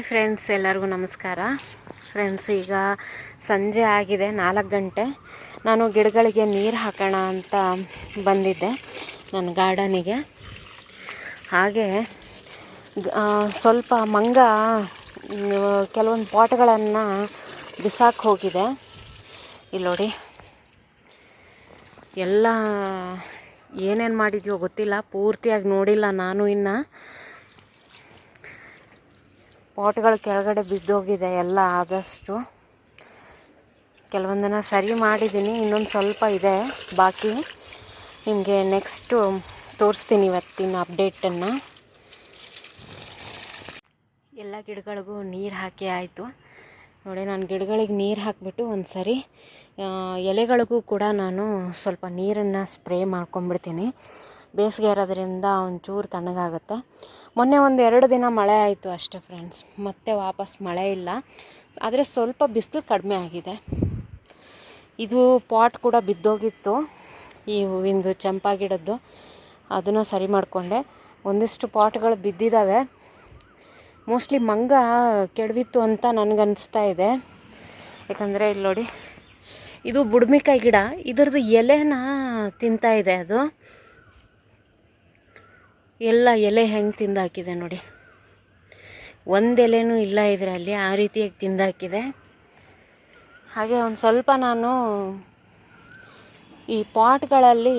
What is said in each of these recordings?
Hi friends, ಎಲ್ಲರಿಗೂ ನಮಸ್ಕಾರ. Friends, ಈಗ ಸಂಜೆ ಆಗಿದೆ, ನಾಲ್ಕು ಗಂಟೆ. ನಾನು ಗಿಡಗಳಿಗೆ ನೀರು ಹಾಕೋಣ ಅಂತ ಬಂದಿದ್ದೆ, ನನ್ನ ಗಾರ್ಡನಿಗೆ. ಹಾಗೆ ಸ್ವಲ್ಪ ಮಂಗ ಕೆಲವೊಂದು ಪಾಟ್ಗಳನ್ನು ಬಿಸಾಕ್ ಹೋಗಿದೆ. ಇಲ್ಲಿ ನೋಡಿ. ಎಲ್ಲ ಏನೇನು ಮಾಡಿದ್ಯೋ ಗೊತ್ತಿಲ್ಲ, ಪೂರ್ತಿಯಾಗಿ ನೋಡಿಲ್ಲ ನಾನು ಇನ್ನು. ಪಾಟ್ಗಳು ಕೆಳಗಡೆ ಬಿದ್ದೋಗಿದೆ ಎಲ್ಲ ಆದಷ್ಟು. ಕೆಲವೊಂದನ್ನು ಸರಿ ಮಾಡಿದ್ದೀನಿ, ಇನ್ನೊಂದು ಸ್ವಲ್ಪ ಇದೆ. ಬಾಕಿ ನಿಮಗೆ ನೆಕ್ಸ್ಟು ತೋರಿಸ್ತೀನಿ ಇವತ್ತಿನ ಅಪ್ಡೇಟನ್ನು ಎಲ್ಲ ಗಿಡಗಳಿಗೂ ನೀರು ಹಾಕಿ ಆಯಿತು. ನೋಡಿ, ನಾನು ಗಿಡಗಳಿಗೆ ನೀರು ಹಾಕಿಬಿಟ್ಟು ಒಂದು ಸರಿ ಎಲೆಗಳಿಗೂ ಕೂಡ ನಾನು ಸ್ವಲ್ಪ ನೀರನ್ನು ಸ್ಪ್ರೇ ಮಾಡ್ಕೊಂಬಿಡ್ತೀನಿ ಬೇಸಿಗೆ ಇರೋದ್ರಿಂದ ಒಂಚೂರು ತಣ್ಣಗಾಗುತ್ತೆ. ಮೊನ್ನೆ ಒಂದು ಎರಡು ದಿನ ಮಳೆ ಆಯಿತು ಅಷ್ಟೇ ಫ್ರೆಂಡ್ಸ್ ಮತ್ತೆ ವಾಪಸ್ ಮಳೆ ಇಲ್ಲ. ಆದರೆ ಸ್ವಲ್ಪ ಬಿಸಿಲು ಕಡಿಮೆ ಆಗಿದೆ. ಇದು ಪಾಟ್ ಕೂಡ ಬಿದ್ದೋಗಿತ್ತು. ಈ ಹೂವಿಂದು ಚಂಪಾ ಗಿಡದ್ದು ಅದನ್ನು ಸರಿ ಮಾಡಿಕೊಂಡೆ. ಒಂದಿಷ್ಟು ಪಾಟ್ಗಳು ಬಿದ್ದಿದ್ದಾವೆ ಮೋಸ್ಟ್ಲಿ ಮಂಗ ಕೆಡವಿತ್ತು ಅಂತ ನನಗನ್ನಿಸ್ತಾ ಇದೆ. ಯಾಕಂದರೆ ಇಲ್ಲಿ ನೋಡಿ, ಇದು ಬುಡ್ಮಿಕಾಯಿ ಗಿಡ. ಇದರದ್ದು ಎಲೆನ ತಿಂತಾ ಇದೆ ಅದು. ಎಲ್ಲ ಎಲೆ ಹೆಂಗೆ ತಿಂದಾಕಿದೆ ನೋಡಿ. ಒಂದು ಎಲೆನೂ ಇಲ್ಲ ಇದರಲ್ಲಿ, ಆ ರೀತಿಯಾಗಿ ತಿಂದಾಕಿದೆ. ಹಾಗೆ ಒಂದು ಸ್ವಲ್ಪ ನಾನು ಈ ಪಾಟ್ಗಳಲ್ಲಿ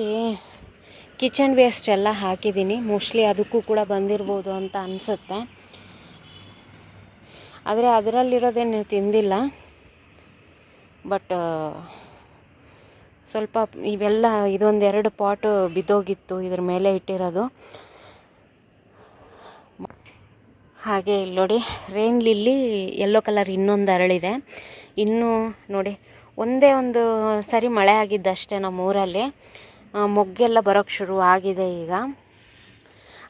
ಕಿಚನ್ ವೇಸ್ಟ್ ಎಲ್ಲ ಹಾಕಿದ್ದೀನಿ. ಮೋಸ್ಟ್ಲಿ ಅದಕ್ಕೂ ಕೂಡ ಬಂದಿರ್ಬೋದು ಅಂತ ಅನಿಸುತ್ತೆ. ಆದರೆ ಅದರಲ್ಲಿರೋದೇನು ತಿಂದಿಲ್ಲ. ಬಟ್, ಸ್ವಲ್ಪ ಇವೆಲ್ಲ ಇದೊಂದೆರಡು ಪಾಟು ಬಿದ್ದೋಗಿತ್ತು ಇದ್ರ ಮೇಲೆ ಇಟ್ಟಿರೋದು. ಹಾಗೆ ಇಲ್ಲಿ ನೋಡಿ ರೇನ್ ಲಿಲ್ಲಿ ಯೆಲ್ಲೋ ಕಲರ್ ಇನ್ನೊಂದು ಅರಳಿದೆ. ಇನ್ನೂ ನೋಡಿ ಒಂದೇ ಒಂದು ಸರಿ ಮಳೆ ಆಗಿದ್ದಷ್ಟೇ ನಮ್ಮ ಊರಲ್ಲಿ ಆ, ಮೊಗ್ಗೆಲ್ಲ ಬರೋಕ್ಕೆ ಶುರು ಆಗಿದೆ ಈಗ.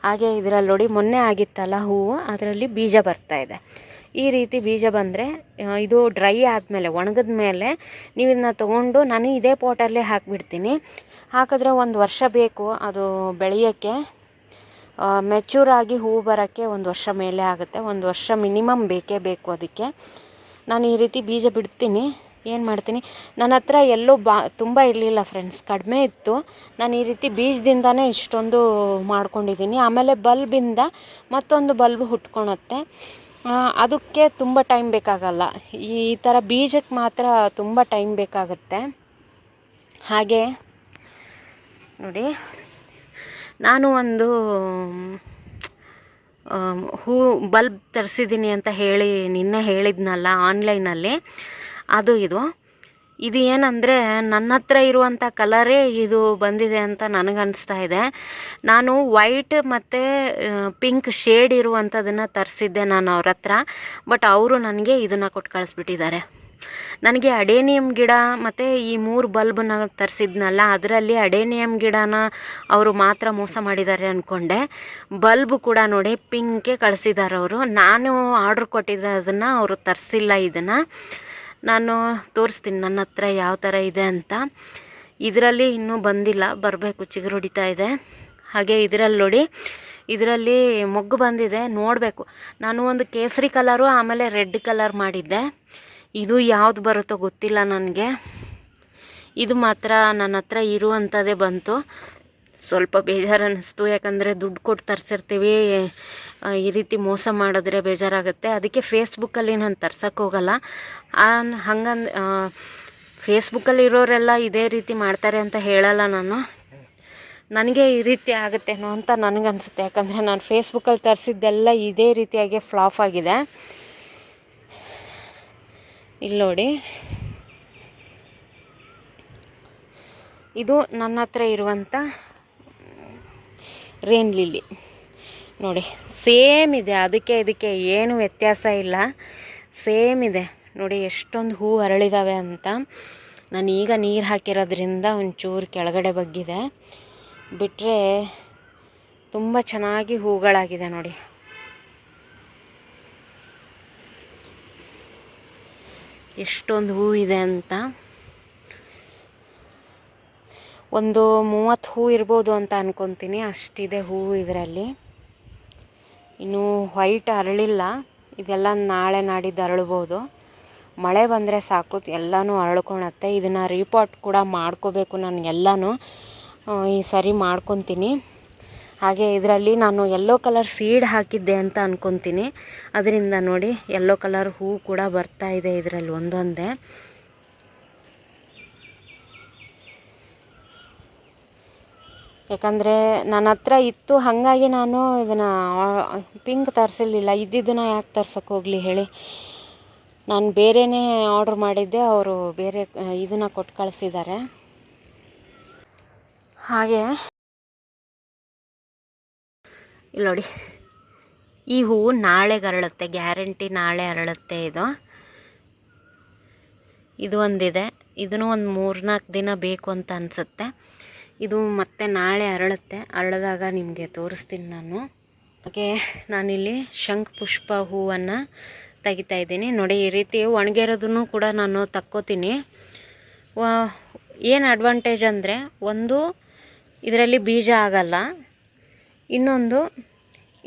ಹಾಗೆ ಇದರಲ್ಲಿ ನೋಡಿ ಮೊನ್ನೆ ಆಗಿತ್ತಲ್ಲ ಹೂವು ಅದರಲ್ಲಿ ಬೀಜ ಬರ್ತಾ ಇದೆ. ಈ ರೀತಿ ಬೀಜ ಬಂದರೆ ಇದು ಡ್ರೈ ಆದಮೇಲೆ ಒಣಗಿದ ಮೇಲೆ ನೀವು ಇದನ್ನ ತೊಗೊಂಡು ನಾನು ಇದೇ ಪೋಟಲ್ಲೇ ಹಾಕಿಬಿಡ್ತೀನಿ. ಹಾಕಿದ್ರೆ ಒಂದು ವರ್ಷ ಬೇಕು ಅದು ಬೆಳೆಯೋಕ್ಕೆ. ಮೆಚೂರ್ ಆಗಿ ಹೂ ಬರೋಕ್ಕೆ ಒಂದು ವರ್ಷ ಮೇಲೆ ಆಗುತ್ತೆ. ಒಂದು ವರ್ಷ ಮಿನಿಮಮ್ ಬೇಕೇ ಬೇಕು ಅದಕ್ಕೆ. ನಾನು ಈ ರೀತಿ ಬೀಜ ಬಿಡ್ತೀನಿ. ಏನು ಮಾಡ್ತೀನಿ? ನನ್ನ ಹತ್ರ ಎಲ್ಲೂ ಬಾ, ತುಂಬ ಇರಲಿಲ್ಲ ಫ್ರೆಂಡ್ಸ್ ಕಡಿಮೆ ಇತ್ತು. ನಾನು ಈ ರೀತಿ ಬೀಜದಿಂದನೇ ಇಷ್ಟೊಂದು ಮಾಡ್ಕೊಂಡಿದ್ದೀನಿ. ಆಮೇಲೆ ಬಲ್ಬಿಂದ ಮತ್ತೊಂದು ಬಲ್ಬ್ ಹುಟ್ಕೊಳತ್ತೆ. ಅದಕ್ಕೆ ತುಂಬ ಟೈಮ್ ಬೇಕಾಗಲ್ಲ. ಈ ಥರ ಬೀಜಕ್ಕೆ ಮಾತ್ರ ತುಂಬ ಟೈಮ್ ಬೇಕಾಗುತ್ತೆ. ಹಾಗೆ, ನೋಡಿ. ನಾನು ಒಂದು ಹೂ, ಬಲ್ಬ್ ತರಿಸಿದ್ದೀನಿ ಅಂತ ಹೇಳಿ ನಿನ್ನೆ ಹೇಳಿದ್ನಲ್ಲ ಆನ್ಲೈನಲ್ಲಿ. ಅದು ಇದು. ಇದು ಏನಂದರೆ ನನ್ನ ಹತ್ರ ಇರುವಂಥ ಕಲರೇ ಇದು ಬಂದಿದೆ ಅಂತ ನನಗನ್ನಿಸ್ತಾ ಇದೆ. ನಾನು ವೈಟ್ ಮತ್ತು ಪಿಂಕ್ ಶೇಡ್ ಇರುವಂಥದ್ದನ್ನು ತರಿಸಿದ್ದೆ ನಾನು ಅವ್ರ ಹತ್ರ. ಬಟ್ ಅವರು ನನಗೆ ಇದನ್ನು ಕೊಟ್ಟು ಕಳಿಸ್ಬಿಟ್ಟಿದ್ದಾರೆ. ನನಗೆ ಅಡೇನಿಯಮ್ ಗಿಡ ಮತ್ತು ಈ ಮೂರು ಬಲ್ಬನ್ನ ತರಿಸಿದ್ನಲ್ಲ, ಅದರಲ್ಲಿ ಅಡೇನಿಯಮ್ ಗಿಡನ ಅವರು ಮಾತ್ರ ಮೋಸ ಮಾಡಿದ್ದಾರೆ ಅಂದ್ಕೊಂಡೆ ಬಲ್ಬ್ ಕೂಡ ನೋಡಿ ಪಿಂಕೆ ಕಳಿಸಿದ್ದಾರೆ ಅವರು. ನಾನು ಆರ್ಡ್ರ್ ಕೊಟ್ಟಿದ್ದದನ್ನು ಅವರು ತರಿಸಿಲ್ಲ ಇದನ್ನು. ನಾನು ತೋರಿಸ್ತೀನಿ ನನ್ನ ಹತ್ರ ಯಾವ ಥರ ಇದೆ ಅಂತ. ಇದರಲ್ಲಿ ಇನ್ನೂ ಬಂದಿಲ್ಲ, ಬರಬೇಕು, ಚಿಗುರು ಹೊಡಿತಾ ಇದೆ. ಹಾಗೆ ಇದರಲ್ಲಿ ನೋಡಿ, ಇದರಲ್ಲಿ ಮೊಗ್ಗು ಬಂದಿದೆ, ನೋಡಬೇಕು. ನಾನು ಒಂದು ಕೇಸರಿ ಕಲರು ಆಮೇಲೆ ರೆಡ್ ಕಲರ್ ಮಾಡಿದ್ದೆ. ಇದು ಯಾವ್ದು ಬರುತ್ತೋ ಗೊತ್ತಿಲ್ಲ ನನಗೆ. ಇದು ಮಾತ್ರ ನನ್ನ ಹತ್ರ ಇರುವಂಥದ್ದೇ ಬಂತು. ಸ್ವಲ್ಪ ಬೇಜಾರು ಅನ್ನಿಸ್ತು ಯಾಕಂದರೆ ದುಡ್ಡು ಕೊಟ್ಟು ತರಿಸಿರ್ತೀವಿ. ಈ ರೀತಿ ಮೋಸ ಮಾಡಿದ್ರೆ ಬೇಜಾರಾಗುತ್ತೆ. ಅದಕ್ಕೆ ಫೇಸ್ಬುಕ್ಕಲ್ಲಿ ನಾನು ತರ್ಸಕ್ಕೆ ಹೋಗಲ್ಲ. ಹಂಗಂದು ಫೇಸ್ಬುಕ್ಕಲ್ಲಿ ಇರೋರೆಲ್ಲ ಇದೇ ರೀತಿ ಮಾಡ್ತಾರೆ ಅಂತ ಹೇಳಲ್ಲ ನಾನು. ನನಗೆ ಈ ರೀತಿ ಆಗುತ್ತೇನೋ ಅಂತ ನನಗನ್ಸುತ್ತೆ. ಯಾಕಂದರೆ ನಾನು ಫೇಸ್ಬುಕ್ಕಲ್ಲಿ ತರಿಸಿದ್ದೆಲ್ಲ ಇದೇ ರೀತಿಯಾಗಿ ಫ್ಲಾಫ್ ಆಗಿದೆ. ಇಲ್ಲಿ ನೋಡಿ. ಇದು ನನ್ನ ಹತ್ರ ಇರುವಂಥ ರೇನ್ ಲಿಲ್ಲಿ ನೋಡಿ ಸೇಮ್ ಇದೆ. ಅದಕ್ಕೆ ಇದಕ್ಕೆ ಏನು ವ್ಯತ್ಯಾಸ ಇಲ್ಲ. ಸೇಮ್ ಇದೆ. ನೋಡಿ, ಎಷ್ಟೊಂದು ಹೂ ಅರಳಿದಾವೆ ಅಂತ. ನಾನು ಈಗ ನೀರು ಹಾಕಿರೋದ್ರಿಂದ ಒಂಚೂರು ಕೆಳಗಡೆ ಬಗ್ಗಿದೆ. ಬಿಟ್ಟರೆ ತುಂಬ ಚೆನ್ನಾಗಿ ಹೂಗಳಾಗಿದೆ ನೋಡಿ. ಎಷ್ಟೊಂದು ಹೂ ಇದೆ ಅಂತ. ಒಂದು ಮೂವತ್ತು ಹೂ ಇರ್ಬೋದು ಅಂತ ಅನ್ಕೊತೀನಿ. ಅಷ್ಟಿದೆ ಹೂವು ಇದರಲ್ಲಿ. ಇನ್ನು ವೈಟ್ ಅರಳಿಲ್ಲ. ಇದೆಲ್ಲ ನಾಳೆ ನಾಡಿದ್ದು ಅರಳ್ಬೋದು. ಮಳೆ ಬಂದರೆ ಸಾಕು, ಎಲ್ಲನೂ ಅರಳ್ಕೊಳತ್ತೆ. ಇದನ್ನು ರೀಪಾಟ್ ಕೂಡ ಮಾಡ್ಕೋಬೇಕು ನಾನು ಎಲ್ಲನೂ. ಈ ಸರಿ ಮಾಡ್ಕೊತೀನಿ. ಹಾಗೆ ಇದರಲ್ಲಿ ನಾನು ಎಲ್ಲೋ ಕಲರ್ ಸೀಡ್ ಹಾಕಿದ್ದೆ ಅಂತ ಅಂದ್ಕೊತೀನಿ ಅದರಿಂದ ನೋಡಿ ಎಲ್ಲೋ ಕಲರ್ ಹೂ ಕೂಡ ಬರ್ತಾ ಇದೆ ಇದರಲ್ಲಿ ಒಂದೊಂದೇ. ಯಾಕಂದರೆ ನನ್ನ ಹತ್ರ ಇತ್ತು, ಹಾಗಾಗಿ ನಾನು ಇದನ್ನು ಪಿಂಕ್ ತರಿಸಲಿಲ್ಲ ಇದ್ದಿದ್ದನ್ನು ಯಾಕೆ ತರ್ಸಕ್ಕೆ ಹೋಗಲಿ ಹೇಳಿ. ನಾನು ಬೇರೆಯೇ ಆರ್ಡ್ರ್ ಮಾಡಿದ್ದೆ, ಅವರು ಬೇರೆ, ಇದನ್ನು ಕೊಟ್ಟು ಕಳಿಸಿದ್ದಾರೆ. ಹಾಗೆ ಇಲ್ಲಿ ನೋಡಿ. ಈ ಹೂವು ನಾಳೆಗೆ ಅರಳುತ್ತೆ, ಗ್ಯಾರಂಟಿ ನಾಳೆ ಅರಳುತ್ತೆ ಇದು. ಇದು ಒಂದಿದೆ. ಇದನ್ನು ಒಂದು ಮೂರ್ನಾಲ್ಕು ದಿನ ಬೇಕು ಅಂತ ಅನಿಸುತ್ತೆ. ಇದು ಮತ್ತೆ ನಾಳೆ ಅರಳುತ್ತೆ. ಅರಳಿದಾಗ ನಿಮಗೆ ತೋರಿಸ್ತೀನಿ ನಾನು. ಹಾಗೆ ನಾನಿಲ್ಲಿ ಶಂಖ ಪುಷ್ಪ ಹೂವನ್ನು ತೆಗಿತಾ ಇದ್ದೀನಿ. ನೋಡಿ, ಈ ರೀತಿ ಒಣಗಿರೋದನ್ನು ಕೂಡ ನಾನು ತಕ್ಕೋತೀನಿ. ಏನು ಅಡ್ವಾಂಟೇಜ್ ಅಂದರೆ, ಒಂದು, ಇದರಲ್ಲಿ ಬೀಜ ಆಗಲ್ಲ. ಇನ್ನೊಂದು,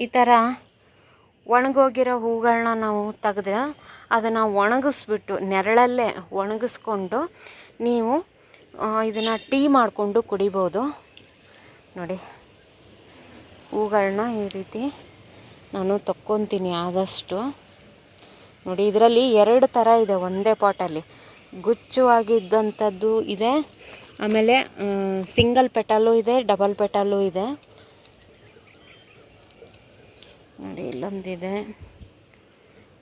ಈ ಥರ ಒಣಗೋಗಿರೋ ಹೂಗಳನ್ನ ನಾವು ತೆಗೆದ್ರೆ ಅದನ್ನು ಒಣಗಿಸ್ಬಿಟ್ಟು, ನೆರಳಲ್ಲೇ ಒಣಗಿಸ್ಕೊಂಡು ನೀವು ಇದನ್ನು ಟೀ ಮಾಡಿಕೊಂಡು ಕುಡಿಬೋದು. ನೋಡಿ ಹೂಗಳನ್ನ ಈ ರೀತಿ ನಾನು ತಕ್ಕೊತೀನಿ ಆದಷ್ಟು. ನೋಡಿ, ಇದರಲ್ಲಿ ಎರಡು ಥರ ಇದೆ ಒಂದೇ ಪಾಟಲ್ಲಿ. ಗುಚ್ಛವಾಗಿದ್ದಂಥದ್ದು ಇದೆ, ಆಮೇಲೆ ಸಿಂಗಲ್ ಪೆಟಲ್ಲೂ ಇದೆ, ಡಬಲ್ ಪೆಟಲ್ಲೂ ಇದೆ. ನೋಡಿ, ಇಲ್ಲೊಂದಿದೆ.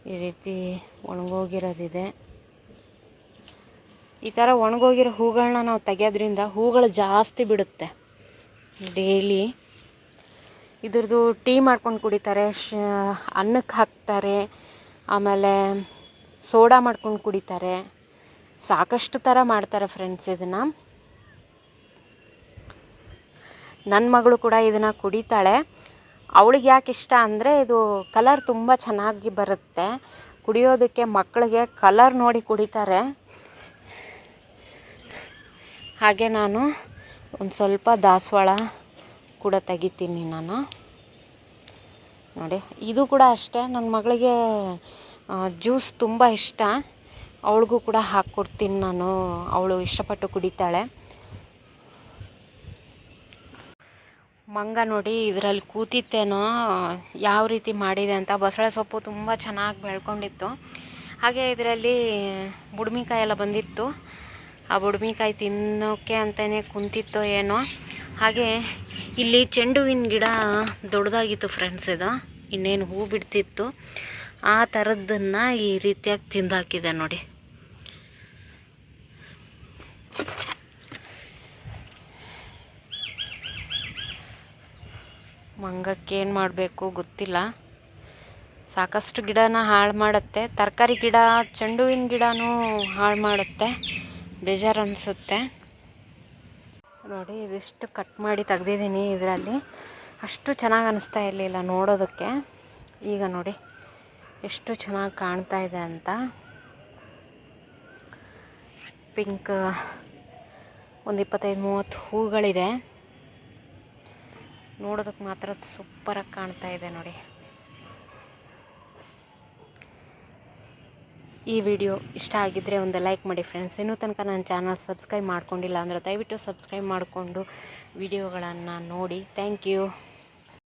ಈ ರೀತಿ ಒಣಗೋಗಿರೋದಿದೆ. ಈ ಥರ ಒಣಗೋಗಿರೋ ಹೂಗಳನ್ನ ನಾವು ತೆಗೆಯೋದ್ರಿಂದ ಹೂಗಳು ಜಾಸ್ತಿ ಬಿಡುತ್ತೆ ಡೈಲಿ. ಇದ್ರದ್ದು ಟೀ ಮಾಡ್ಕೊಂಡು ಕುಡಿತಾರೆ, ಶ, ಅನ್ನಕ್ಕೆ ಹಾಕ್ತಾರೆ, ಆಮೇಲೆ ಸೋಡಾ ಮಾಡ್ಕೊಂಡು ಕುಡಿತಾರೆ. ಸಾಕಷ್ಟು ಥರ ಮಾಡ್ತಾರೆ ಫ್ರೆಂಡ್ಸ್ ಇದನ್ನು. ನನ್ನ ಮಗಳು ಕೂಡ ಇದನ್ನು ಕುಡಿತಾಳೆ. ಅವಳಿಗೆ ಯಾಕೆ ಇಷ್ಟ ಅಂದರೆ ಇದು ಕಲರ್ ತುಂಬ ಚೆನ್ನಾಗಿ ಬರುತ್ತೆ. ಕುಡಿಯೋದಕ್ಕೆ ಮಕ್ಕಳಿಗೆ ಕಲರ್ ನೋಡಿ ಕುಡಿತಾರೆ. ಹಾಗೆ ನಾನು ಒಂದು ಸ್ವಲ್ಪ ದಾಸವಾಳ ಕೂಡ ತೆಗಿತೀನಿ ನಾನು. ನೋಡಿ, ಇದು ಕೂಡ ಅಷ್ಟೇ. ನನ್ನ ಮಗಳಿಗೆ ಜ್ಯೂಸ್ ತುಂಬ ಇಷ್ಟ. ಅವಳಿಗೂ ಕೂಡ ಹಾಕ್ಕೊಡ್ತೀನಿ ನಾನು. ಅವಳು ಇಷ್ಟಪಟ್ಟು ಕುಡಿತಾಳೆ. ಮಂಗ ನೋಡಿ ಇದರಲ್ಲಿ ಕೂತಿತ್ತೇನೋ, ಯಾವ ರೀತಿ ಮಾಡಿದೆ ಅಂತ ಬಸಳೆ ಸೊಪ್ಪು ತುಂಬ ಚೆನ್ನಾಗಿ ಬೆಳ್ಕೊಂಡಿತ್ತು. ಹಾಗೆ ಇದರಲ್ಲಿ ಬುಡ್ಮಿಕಾಯಿ ಎಲ್ಲ ಬಂದಿತ್ತು. ಆ ಬುಡ್ಮಿಕಾಯಿ ತಿನ್ನೋಕ್ಕೆ ಅಂತಲೇ ಕುಂತಿತ್ತೋ ಏನೋ. ಹಾಗೆ ಇಲ್ಲಿ ಚೆಂಡುವಿನ ಗಿಡ ದೊಡ್ಡದಾಗಿತ್ತು ಫ್ರೆಂಡ್ಸ್ ಇದು. ಇನ್ನೇನು ಹೂ ಬಿಡ್ತಿತ್ತು. ಆ ಥರದ್ದನ್ನು ಈ ರೀತಿಯಾಗಿ ತಿಂದಾಕಿದೆ ನೋಡಿ. ಮಂಗಕ್ಕೆ ಏನು ಮಾಡಬೇಕು ಗೊತ್ತಿಲ್ಲ. ಸಾಕಷ್ಟು ಗಿಡನ ಹಾಳು ಮಾಡುತ್ತೆ. ತರಕಾರಿ ಗಿಡ ಚೆಂಡು ಹೂವಿನ ಗಿಡನೂ ಹಾಳು ಮಾಡುತ್ತೆ. ಬೇಜಾರು ಅನಿಸುತ್ತೆ. ನೋಡಿ, ಇದಿಷ್ಟು ಕಟ್ ಮಾಡಿ ತೆಗ್ದಿದ್ದೀನಿ ಇದರಲ್ಲಿ. ಅಷ್ಟು ಚೆನ್ನಾಗಿ ಅನಿಸ್ತಾ ಇರಲಿಲ್ಲ ನೋಡೋದಕ್ಕೆ. ಈಗ ನೋಡಿ, ಎಷ್ಟು ಚೆನ್ನಾಗಿ ಕಾಣ್ತಾ ಇದೆ ಅಂತ. ಪಿಂಕ್, ಒಂದು ಇಪ್ಪತ್ತೈದು ಮೂವತ್ತು ಹೂಗಳಿದೆ. ನೋಡೋದಕ್ಕೆ ಮಾತ್ರ ಸೂಪರಾಗಿ ಕಾಣ್ತಾ ಇದೆ ನೋಡಿ. ಈ ವಿಡಿಯೋ ಇಷ್ಟ ಆಗಿದ್ದರೆ ಒಂದು ಲೈಕ್ ಮಾಡಿ ಫ್ರೆಂಡ್ಸ್. ಇನ್ನೂ ತನಕ ನನ್ನ ಚಾನಲ್ ಸಬ್ಸ್ಕ್ರೈಬ್ ಮಾಡ್ಕೊಂಡಿಲ್ಲ ಅಂದರೆ ದಯವಿಟ್ಟು ಸಬ್ಸ್ಕ್ರೈಬ್ ಮಾಡಿಕೊಂಡು ವಿಡಿಯೋಗಳನ್ನು ನೋಡಿ. Thank you.